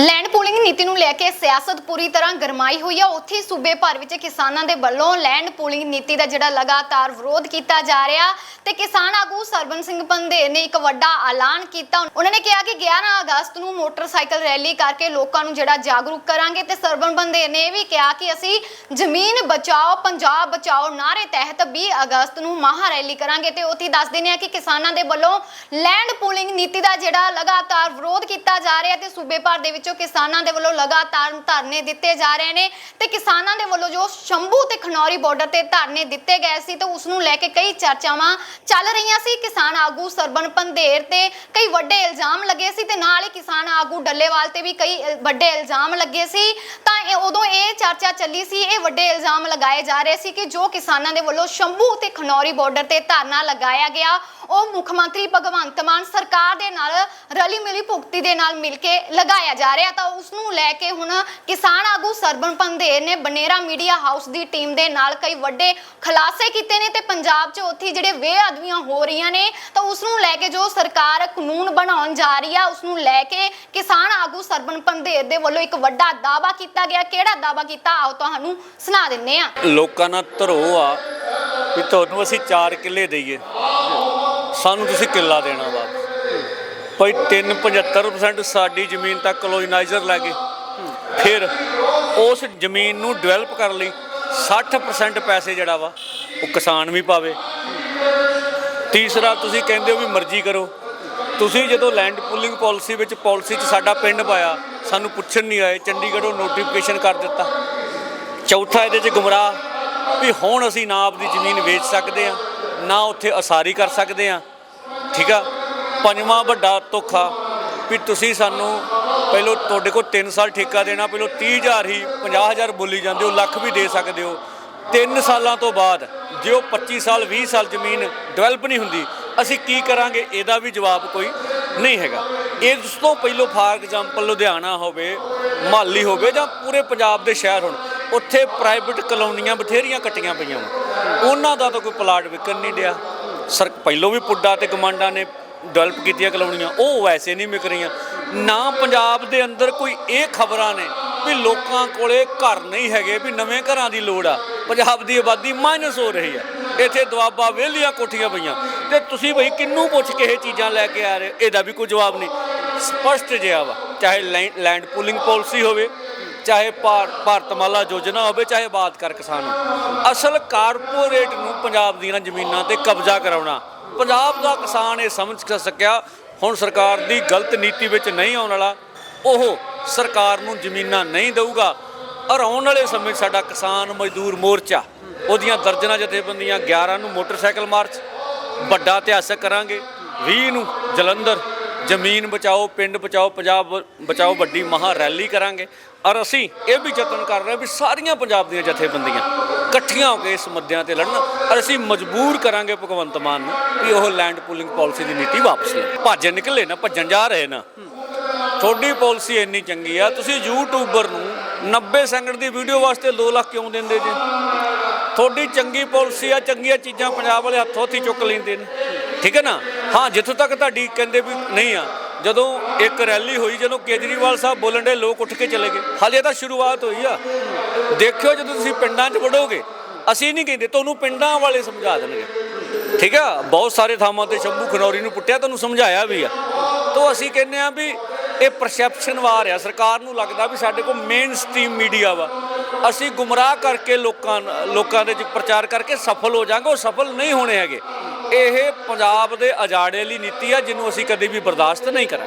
Land pooling ਨੀਤੀ ਨੂੰ ਲੈ ਕੇ ਸਿਆਸਤ ਪੂਰੀ ਤਰ੍ਹਾਂ ਗਰਮਾਈ ਹੋਈ ਹੈ ਉੱਥੇ ਸੂਬੇ ਭਰ ਵਿੱਚ ਕਿਸਾਨਾਂ ਦੇ ਵੱਲੋਂ ਲੈਂਡ ਪੂਲਿੰਗ ਨੀਤੀ ਦਾ ਜਿਹੜਾ ਲਗਾਤਾਰ ਵਿਰੋਧ ਕੀਤਾ ਜਾ ਰਿਹਾ ਤੇ ਕਿਸਾਨ ਆਗੂ ਸਰਬਨ ਸਿੰਘ ਪੰਧੇਰ ਨੇ ਇੱਕ ਵੱਡਾ ਐਲਾਨ ਕੀਤਾ। ਉਹਨਾਂ ਨੇ ਕਿਹਾ ਕਿ 11 ਅਗਸਤ ਨੂੰ ਮੋਟਰਸਾਈਕਲ ਰੈਲੀ ਕਰਕੇ ਲੋਕਾਂ ਨੂੰ ਜਿਹੜਾ ਜਾਗਰੂਕ ਕਰਾਂਗੇ ਤੇ ਸਰਬਨ ਪੰਧੇਰ ਨੇ ਇਹ ਵੀ ਕਿਹਾ ਕਿ ਅਸੀਂ ਜ਼ਮੀਨ ਬਚਾਓ, ਪੰਜਾਬ ਬਚਾਓ ਨਾਰੇ ਤਹਿਤ 20 ਅਗਸਤ ਨੂੰ ਮਹਾ ਰੈਲੀ ਕਰਾਂਗੇ ਤੇ ਉੱਥੇ ਦੱਸ ਦਿੰਦੇ ਆ ਕਿ ਕਿਸਾਨਾਂ ਦੇ ਵੱਲੋਂ ਲੈਂਡ ਪੂਲਿੰਗ ਨੀਤੀ ਦਾ ਜਿਹੜਾ ਲਗਾਤਾਰ ਵਿਰੋਧ ਕੀਤਾ ਜਾ ਰਿਹਾ ਤੇ ਸੂਬੇ ਭਰ ਦੇ ਵਿੱਚ ਕਿਸਾਨਾਂ ਦੇ ਵੱਲੋਂ ਲਗਾਤਾਰ ਧਰਨੇ ਦਿੱਤੇ ਜਾ ਰਹੇ ਨੇ ਤੇ ਕਿਸਾਨਾਂ ਦੇ ਵੱਲੋਂ ਜੋ ਸ਼ੰਭੂ ਤੇ ਖਨੌਰੀ ਬਾਰਡਰ ਤੇ ਧਰਨੇ ਦਿੱਤੇ ਗਏ ਸੀ ਤੇ ਉਸ ਨੂੰ ਲੈ ਕੇ ਕਈ ਚਰਚਾਵਾਂ ਚੱਲ ਰਹੀਆਂ ਸੀ। ਕਿਸਾਨ ਆਗੂ ਸਰਬਨ ਪੰਧੇਰ ਤੇ ਕਈ ਵੱਡੇ ਇਲਜ਼ਾਮ ਲੱਗੇ ਸੀ ਤੇ ਨਾਲ ਹੀ ਕਿਸਾਨ ਆਗੂ ਡੱਲੇਵਾਲ ਤੇ ਵੀ ਕਈ ਵੱਡੇ ਇਲਜ਼ਾਮ ਲੱਗੇ ਸੀ। ਤਾਂ ਉਦੋਂ ਇਹ ਚਰਚਾ ਚੱਲੀ ਸੀ, ਇਹ ਵੱਡੇ ਇਲਜ਼ਾਮ ਲਗਾਏ ਜਾ ਰਹੇ ਸੀ ਕਿ ਜੋ ਕਿਸਾਨਾਂ ਦੇ ਵੱਲੋਂ ਸ਼ੰਭੂ ਤੇ ਖਨੌਰੀ ਬਾਰਡਰ ਤੇ ਧਰਨਾ ਲਗਾਇਆ ਗਿਆ, ਉਹ ਮੁੱਖ ਮੰਤਰੀ ਭਗਵੰਤ ਮਾਨ ਸਰਕਾਰ ਦੇ ਨਾਲ ਰਲੀ ਮਿਲੀ ਭੁਗਤੀ ਦੇ ਨਾਲ ਮਿਲ ਕੇ ਲਗਾਇਆ ਜਾ ਰਿਹਾ ਤਾਂ ਉਸ ਨੂੰ ਲੈ ਕੇ ਹੁਣ ਕਿਸਾਨ ਆਗੂ ਸਰਬਨ ਪੰਧੇਰ ਨੇ ਬਨੇਰਾ ਮੀਡੀਆ ਹਾਊਸ ਦੀ ਟੀਮ ਦੇ ਨਾਲ ਕਈ ਵੱਡੇ ਖੁਲਾਸੇ ਕੀਤੇ ਨੇ ਤੇ ਪੰਜਾਬ 'ਚ ਉੱਥੇ ਜਿਹੜੇ ਬੇਅਦਬੀਆਂ ਹੋ ਰਹੀਆਂ ਨੇ ਤਾਂ ਉਸ ਨੂੰ ਲੈ ਕੇ ਜੋ ਸਰਕਾਰ ਕਾਨੂੰਨ ਬਣਾਉਣ ਜਾ ਰਹੀ ਆ ਉਸ ਨੂੰ ਲੈ ਕੇ ਕਿਸਾਨ ਆਗੂ ਸਰਬਨ ਪੰਧੇਰ ਦੇ ਵੱਲੋਂ ਇੱਕ ਵੱਡਾ ਦਾਅਵਾ ਕੀਤਾ ਗਿਆ। ਕਿਹੜਾ ਦਾਅਵਾ ਕੀਤਾ? ਆਓ ਤੁਹਾਨੂੰ ਸੁਣਾ ਦਿੰਨੇ ਆ। ਲੋਕਾਂ ਨਾਲ ਧਰੋ ਆ ਵੀ ਤੁਹਾਨੂੰ ਅਸੀਂ 4 ਕਿੱਲੇ ਦਈਏ। ਸਾਨੂੰ ਤੁਸੀਂ ਕਿੱਲਾ ਦੇਣਾ ਵਾ। ਭਾਈ 3.75% ਸਾਡੀ ਜ਼ਮੀਨ ਤੱਕ ਕਲੋਨਾਈਜ਼ਰ ਲੈ ਗਏ। ਫਿਰ ਉਸ ਜ਼ਮੀਨ ਨੂੰ ਡਿਵੈਲਪ ਕਰਨ ਲਈ 60% ਪੈਸੇ ਜਿਹੜਾ ਵਾ, ਉਹ ਕਿਸਾਨ ਵੀ ਪਾਵੇ। ਤੀਸਰਾ, ਤੁਸੀਂ ਕਹਿੰਦੇ ਹੋ ਵੀ ਮਰਜ਼ੀ ਕਰੋ। ਤੁਸੀਂ ਜਦੋਂ ਲੈਂਡ ਪੂਲਿੰਗ ਪਾਲਿਸੀ ਵਿੱਚ ਪਾਲਿਸੀ 'ਚ ਸਾਡਾ ਪਿੰਡ ਪਾਇਆ, ਸਾਨੂੰ ਪੁੱਛਣ ਨਹੀਂ ਆਏ, ਚੰਡੀਗੜ੍ਹੋਂ ਨੋਟੀਫਿਕੇਸ਼ਨ ਕਰ ਦਿੱਤਾ। ਚੌਥਾ, ਇਹਦੇ 'ਚ ਗੁੰਮਰਾਹ ਵੀ ਹੁਣ ਅਸੀਂ ਨਾ ਆਪਦੀ ਜ਼ਮੀਨ ਵੇਚ ਸਕਦੇ ਆ ਨਾ ਉੱਥੇ ਅਸਾਰੀ ਕਰ ਸਕਦੇ ਆ ਠੀਕ ਆ? ਪੰਜਵਾਂ ਵੱਡਾ ਧੋਖਾ ਵੀ ਤੁਸੀਂ ਸਾਨੂੰ ਪਹਿਲਾਂ ਤੁਹਾਡੇ ਕੋਲ 3 ਸਾਲ ਠੇਕਾ ਦੇਣਾ, ਪਹਿਲਾਂ 30000 ਹੀ 50000 ਬੋਲੀ ਜਾਂਦੇ ਹੋ, ਲੱਖ ਵੀ ਦੇ ਸਕਦੇ ਹੋ। 3 ਸਾਲਾਂ ਤੋਂ ਬਾਅਦ ਜੇ ਉਹ 25 ਸਾਲ 20 ਸਾਲ ਜ਼ਮੀਨ ਡਿਵੈਲਪ ਨਹੀਂ ਹੁੰਦੀ, ਅਸੀਂ ਕੀ ਕਰਾਂਗੇ? ਇਹਦਾ ਵੀ ਜਵਾਬ ਕੋਈ ਨਹੀਂ ਹੈਗਾ। ਇਸ ਤੋਂ ਪਹਿਲਾਂ ਫਾਰ ਐਗਜ਼ਾਮਪਲ ਲੁਧਿਆਣਾ ਹੋਵੇ ਮਾਲੀ ਹੋਵੇ ਜਾਂ ਪੂਰੇ ਪੰਜਾਬ ਦੇ ਸ਼ਹਿਰ ਹੋਣ, ਉੱਥੇ ਪ੍ਰਾਈਵੇਟ ਕਲੋਨੀਆਂ ਬਥੇਰੀਆਂ ਕੱਟੀਆਂ ਪਈਆਂ ਵਾ। ਉਹਨਾਂ ਦਾ ਤਾਂ ਕੋਈ ਪਲਾਟ ਵਿਕਣ ਨਹੀਂ ਡਿਆ। ਸਰ, ਪਹਿਲੋਂ ਵੀ ਪੁੱਡਾ ਤੇ ਕਮਾਂਡਾਂ ਨੇ ਡਿਵੈਲਪ ਕੀਤੀਆਂ ਕਲੋਨੀਆਂ ਉਹ ਵੈਸੇ ਨਹੀਂ ਵਿਕ ਰਹੀਆਂ। ਨਾ ਪੰਜਾਬ ਦੇ ਅੰਦਰ ਕੋਈ ਇਹ ਖਬਰਾਂ ਨੇ ਵੀ ਲੋਕਾਂ ਕੋਲੇ ਘਰ ਨਹੀਂ ਹੈਗੇ ਵੀ ਨਵੇਂ ਘਰਾਂ ਦੀ ਲੋੜ ਆ। ਪੰਜਾਬ ਦੀ ਆਬਾਦੀ ਮਾਈਨਸ ਹੋ ਰਹੀ ਆ। ਇੱਥੇ ਦੁਆਬਾ ਵਿਹਲੀਆਂ ਕੋਠੀਆਂ ਪਈਆਂ। ਤੇ ਤੁਸੀਂ ਬਈ ਕਿੰਨੂੰ ਪੁੱਛ ਕੇ ਇਹ ਚੀਜ਼ਾਂ ਲੈ ਕੇ ਆ ਰਹੇ ਇਹਦਾ ਵੀ ਕੋਈ ਜਵਾਬ ਨਹੀਂ। ਸਪਸ਼ਟ ਜਿਹਾ ਵਾ, ਚਾਹੇ ਲੈਂਡ ਪੂਲਿੰਗ ਪਾਲਿਸੀ ਹੋਵੇ, ਚਾਹੇ ਭਾਰ- ਭਾਰਤਮਾਲਾ ਯੋਜਨਾ ਹੋਵੇ, ਚਾਹੇ ਬਾਤ ਕਰ ਕਿਸਾਨ ਹੋਵੇ। ਅਸਲ ਕਾਰਪੋਰੇਟ ਨੂੰ ਪੰਜਾਬ ਦੀਆਂ ਜ਼ਮੀਨਾਂ ਤੇ ਕਬਜ਼ਾ ਕਰਾਉਣਾ ਪੰਜਾਬ ਦਾ ਕਿਸਾਨ ਇਹ ਸਮਝ ਸਕਿਆ, ਹੁਣ ਸਰਕਾਰ ਦੀ ਗਲਤ ਨੀਤੀ ਵਿੱਚ ਨਹੀਂ ਆਉਣ ਵਾਲਾ, ਉਹ ਸਰਕਾਰ ਨੂੰ ਜ਼ਮੀਨਾਂ ਨਹੀਂ ਦੇਊਗਾ। ਔਰ ਆਉਣ ਵਾਲੇ ਸਮੇਂ 'ਚ ਸਾਡਾ ਕਿਸਾਨ ਮਜ਼ਦੂਰ ਮੋਰਚਾ, ਉਹਦੀਆਂ ਦਰਜਨਾਂ ਜਥੇਬੰਦੀਆਂ 11 ਨੂੰ ਮੋਟਰਸਾਈਕਲ ਮਾਰਚ, ਵੱਡਾ ਇਤਿਹਾਸਕ ਕਰਾਂਗੇ। 20 ਨੂੰ ਜਲੰਧਰ ਜ਼ਮੀਨ ਬਚਾਓ, ਪਿੰਡ ਬਚਾਓ, ਪੰਜਾਬ ਬ- ਬਚਾਓ, ਵੱਡੀ ਮਹਾ ਰੈਲੀ ਕਰਾਂਗੇ। ਔਰ ਅਸੀਂ ਇਹ ਵੀ ਯਤਨ ਕਰ ਰਹੇ ਵੀ ਸਾਰੀਆਂ ਪੰਜਾਬ ਦੀਆਂ ਜਥੇਬੰਦੀਆਂ ਇਕੱਠੀਆਂ ਹੋ ਕੇ ਇਸ ਮੁੱਦਿਆਂ ਤੇ ਲੜਨ ਔਰ ਅਸੀਂ ਮਜਬੂਰ ਕਰਾਂਗੇ ਭਗਵੰਤ ਮਾਨ ਨੂੰ ਵੀ ਉਹ ਲੈਂਡ ਪੂਲਿੰਗ ਪਾਲਿਸੀ ਦੀ ਨੀਤੀ ਵਾਪਸ ਲੈ। ਭੱਜ ਨਿਕਲੇ ਨਾ, ਭੱਜਣ ਜਾ ਰਹੇ ਨਾ। ਤੁਹਾਡੀ ਪਾਲਿਸੀ ਇੰਨੀ ਚੰਗੀ ਆ, ਤੁਸੀਂ ਯੂਟਿਊਬਰ ਨੂੰ 90 ਸੈਕਿੰਡ ਦੀ ਵੀਡੀਓ ਵਾਸਤੇ 2 ਲੱਖ ਕਿਉਂ ਦਿੰਦੇ ਜੀ? ਤੁਹਾਡੀ ਚੰਗੀ ਪਾਲਿਸੀ ਆ, ਚੰਗੀਆਂ ਚੀਜ਼ਾਂ ਪੰਜਾਬ ਵਾਲੇ ਹੱਥੋਂ ਹੱਥੀ ਚੁੱਕ ਲੈਂਦੇ ਨੇ। ਠੀਕ ਹੈ ਨਾ? ਹਾਂ, ਜਿੱਥੋਂ ਤੱਕ ਤੁਹਾਡੀ ਕਹਿੰਦੇ ਵੀ ਨਹੀਂ ਆ, ਜਦੋਂ ਇੱਕ ਰੈਲੀ ਹੋਈ, ਜਦੋਂ ਕੇਜਰੀਵਾਲ ਸਾਹਿਬ ਬੋਲਣ ਦੇ ਲੋਕ ਉੱਠ ਕੇ ਚਲੇ ਗਏ। ਹਾਲੇ ਤਾਂ ਸ਼ੁਰੂਆਤ ਹੋਈ ਆ। ਦੇਖਿਓ ਜਦੋਂ ਤੁਸੀਂ ਪਿੰਡਾਂ 'ਚ ਵੜੋਗੇ, ਅਸੀਂ ਨਹੀਂ ਕਹਿੰਦੇ, ਤੁਹਾਨੂੰ ਪਿੰਡਾਂ ਵਾਲੇ ਸਮਝਾ ਦੇਣਗੇ। ਠੀਕ ਆ? ਬਹੁਤ ਸਾਰੇ ਥਾਵਾਂ ਤੇ ਸ਼ੰਭੂ ਖਨੌਰੀ ਨੂੰ ਪੁੱਟਿਆ, ਤੁਹਾਨੂੰ ਸਮਝਾਇਆ ਵੀ ਆ। ਤੋਂ ਅਸੀਂ ਕਹਿੰਦੇ ਆ ਵੀ ਇਹ ਪਰਸੈਪਸ਼ਨ ਵਾਰ ਆ। ਸਰਕਾਰ ਨੂੰ ਲੱਗਦਾ ਵੀ ਸਾਡੇ ਕੋਲ ਮੇਨ ਸਟ੍ਰੀਮ ਮੀਡੀਆ ਵਾ। ਅਸੀਂ ਗੁੰਮਰਾਹ ਕਰਕੇ ਲੋਕਾਂ ਲੋਕਾਂ ਦੇ ਵਿੱਚ ਪ੍ਰਚਾਰ ਕਰਕੇ ਸਫਲ ਹੋ ਜਾਾਂਗੇ ਉਹ ਸਫਲ ਨਹੀਂ ਹੋਣੇ ਹੈਗੇ। ਇਹ ਪੰਜਾਬ ਦੇ ਅਜਾੜੇ ਲਈ ਨੀਤੀ ਆ ਜਿਹਨੂੰ ਅਸੀਂ ਕਦੇ ਵੀ ਬਰਦਾਸ਼ਤ ਨਹੀਂ ਕਰਾਂਗੇ।